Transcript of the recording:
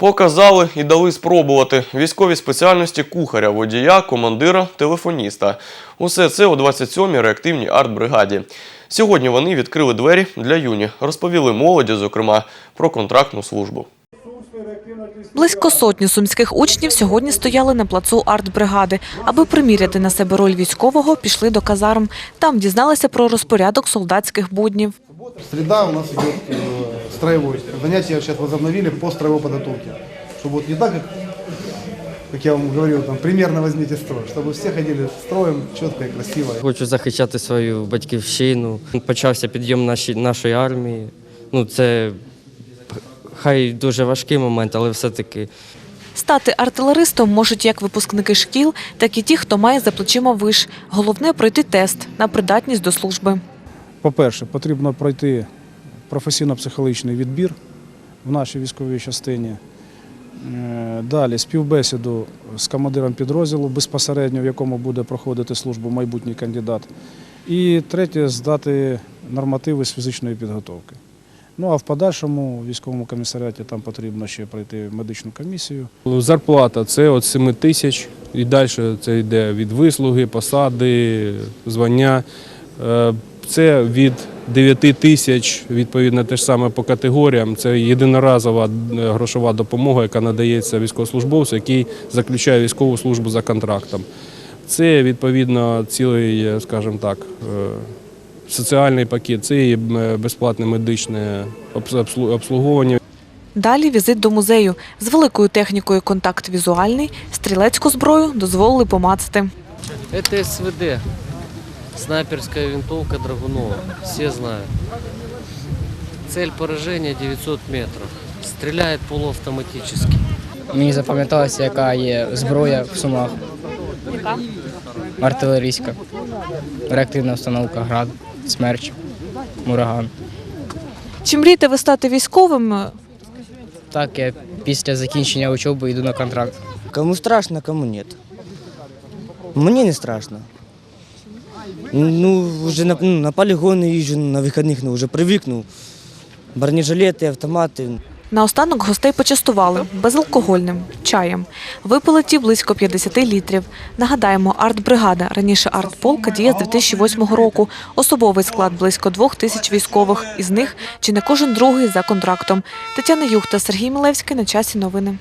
Показали і дали спробувати військові спеціальності кухаря, водія, командира, телефоніста. Усе це у 27-й реактивній артбригаді. Сьогодні вони відкрили двері для юні, розповіли молоді, зокрема, про контрактну службу. Близько сотні сумських учнів сьогодні стояли на плацу артбригади. Аби приміряти на себе роль військового, пішли до казарм. Там дізналися про розпорядок солдатських буднів. Среда у нас идет э, строевой. Занятия сейчас возобновили по строевой подготовке. Чтобы вот не так, как, как я вам говорил, там, примерно возьмите строй, чтобы все ходили строем четко и красиво. Хочу захищати свою батьківщину. Почався підйом наші, нашої армії. Ну, це хай дуже важкий момент, але все-таки Стати артилеристом можуть як випускники шкіл, так і ті, хто має за плечима виш. Головне пройти тест на придатність до служби. По-перше, потрібно пройти професійно-психологічний відбір в нашій військовій частині. Е, Далі співбесіду з командиром підрозділу безпосередньо, в якому буде проходити службу майбутній кандидат. І третє здати нормативи з фізичної підготовки. Ну а в подальшому військовому комісаріаті там потрібно ще пройти медичну комісію. Зарплата це від 7 тисяч і далі це йде від вислуги, посади, звання. Е, Це від 9 тисяч, відповідно те ж саме по категоріям. Це єдиноразова е, грошова допомога, яка надається військовослужбовцю, який заключає військову службу за контрактом. Це відповідно цілий, е, скажімо так, е, соціальний пакет, це і безплатне медичне обс- обслуговування. Далі візит до музею. З великою технікою контакт візуальний, стрілецьку зброю дозволили помацати. це СВД. Снайперська винтовка Драгунова. Всі знають. Цель пораження 900 метрів. Стріляє полуавтоматично. Мені запам'яталося, яка є зброя в Сумах. Яка? Артилерійська. Реактивна установка град, смерч, ураган. Чи мрієте ви стати військовим? Так, я після закінчення учоби йду на контракт. Кому страшно, кому нет. Мне не страшно. Ну, уже на, ну, на полигоны езжу на выходных, ну, уже привыкнул. Бронежилеты, автоматы. Наостанок гостей почастували безалкогольним чаєм. Випили ті близько 50 літрів. Нагадаємо, артбригада, раніше артполка, діє з 2008 року. Особовий склад близько двох тисяч військових. Із них чи не кожен другий за контрактом. Тетяна Юхта, Сергій Милевський. На часі новини.